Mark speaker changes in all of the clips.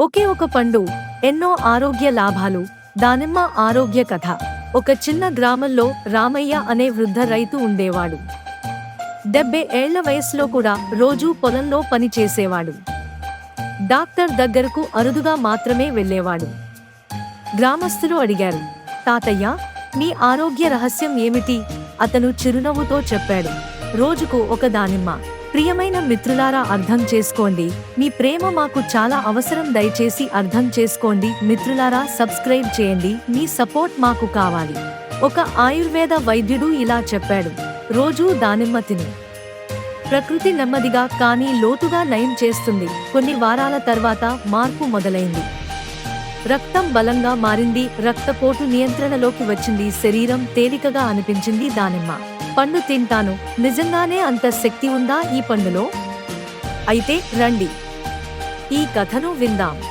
Speaker 1: ఒకే ఒక పండు ఎన్నో ఆరోగ్య లాభాలు దానిమ్మ ఆరోగ్య కథ. ఒక చిన్న గ్రామంలో రామయ్య అనే వృద్ధ రైతు ఉండేవాడు. డెబ్బై ఏళ్ళ వయసులో కూడా రోజూ పొలంలో పని చేసేవాడు. డాక్టర్ దగ్గరకు అరుదుగా మాత్రమే వెళ్ళేవాడు. గ్రామస్తులు అడిగారు తాతయ్య మీ ఆరోగ్య రహస్యం ఏమిటి? అతను చిరునవ్వుతో చెప్పాడు రోజుకు ఒక దానిమ్మ. ప్రియమైన మిత్రులారా అర్థం చేసుకోండి. మీ ప్రేమ మాకు చాలా అవసరం దయచేసి అర్థం చేసుకోండి. మిత్రులారా సబ్స్క్రైబ్ చేయండి. మీ సపోర్ట్ మాకు కావాలి. ఒక ఆయుర్వేద వైద్యుడు ఇలా చెప్పాడు. రోజూ దానిమ్మ తిని. ప్రకృతి నెమ్మదిగా కానీ లోతుగా నయం చేస్తుంది. కొన్ని వారాల తర్వాత మార్పు మొదలైంది. రక్తం బలంగా మారింది రక్తపోటు నియంత్రణలోకి వచ్చింది శరీరం తేలికగా అనిపించింది దానిమ్మ. పండు తింటాను. నిజంగానే అంత శక్తి ఉందా ఈ పండులో? అయితే రండి. ఈ కథను విందాం.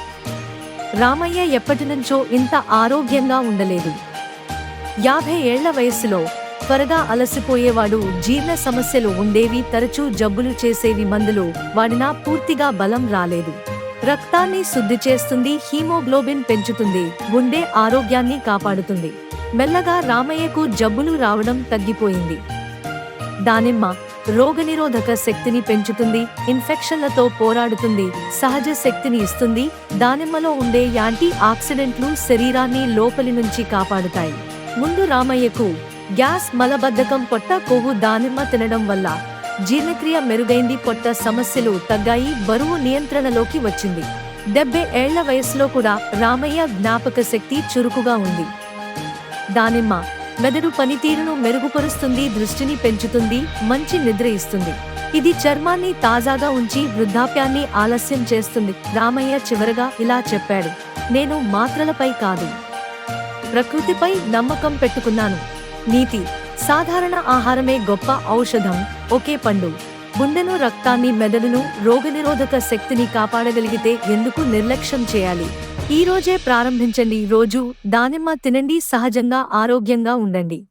Speaker 1: రామయ్య ఎప్పటినుంచో ఇంత ఆరోగ్యంగా ఉండలేదు. యాభై ఏళ్ళ వయస్సులో త్వరగా అలసిపోయేవాడు జీర్ణ సమస్యలు ఉండేవి తరచూ జబ్బులు చేసేవి మందులు వాడినా పూర్తిగా బలం రాలేదు. రక్తాన్ని శుద్ధి చేస్తుంది హీమోగ్లోబిన్ పెంచుతుంది గుండె ఆరోగ్యాన్ని కాపాడుతుంది. మెల్లగా రామయ్యకు జబ్బులు రావడం తగ్గిపోయింది. దానిమ్మ రోగనిరోధక శక్తిని పెంచుతుంది ఇన్ఫెక్షన్లతో పోరాడుతుంది సహజ శక్తిని ఇస్తుంది దానిమ్మలో ఉండే యాంటీ ఆక్సిడెంట్లు శరీరాన్ని లోపలి నుంచి కాపాడుతాయి. ముందు రామయ్యకు గ్యాస్ మలబద్ధకం పొట్ట కొవ్వు దానిమ్మ తినడం వల్ల జీర్ణక్రియ మెరుగైంది పొట్ట సమస్యలు తగ్గాయి బరువు నియంత్రణలోకి వచ్చింది. డెబ్బై ఏళ్ళ వయసులో కూడా రామయ్య జ్ఞాపక శక్తి చురుకుగా ఉంది. దానిమ్మ మెదడు పనితీరును మెరుగుపరుస్తుంది దృష్టిని పెంచుతుంది మంచి నిద్ర ఇస్తుంది. ఇది చర్మాన్ని తాజాగా ఉంచి వృద్ధాప్యాన్ని ఆలస్యం చేస్తుంది. రామయ్య చివరగా ఇలా చెప్పాడు నేను మాత్రలపై కాదు. ప్రకృతిపై నమ్మకం పెట్టుకున్నాను. నీతి సాధారణ ఆహారమే గొప్ప ఔషధం. ఒకే పండు. గుండెను రక్తాన్ని మెదడును రోగనిరోధక శక్తిని కాపాడగలిగితే ఎందుకు నిర్లక్ష్యం చేయాలి? ఈ రోజే ప్రారంభించండి. రోజు దానిమ్మ తినండి సహజంగా ఆరోగ్యంగా ఉండండి.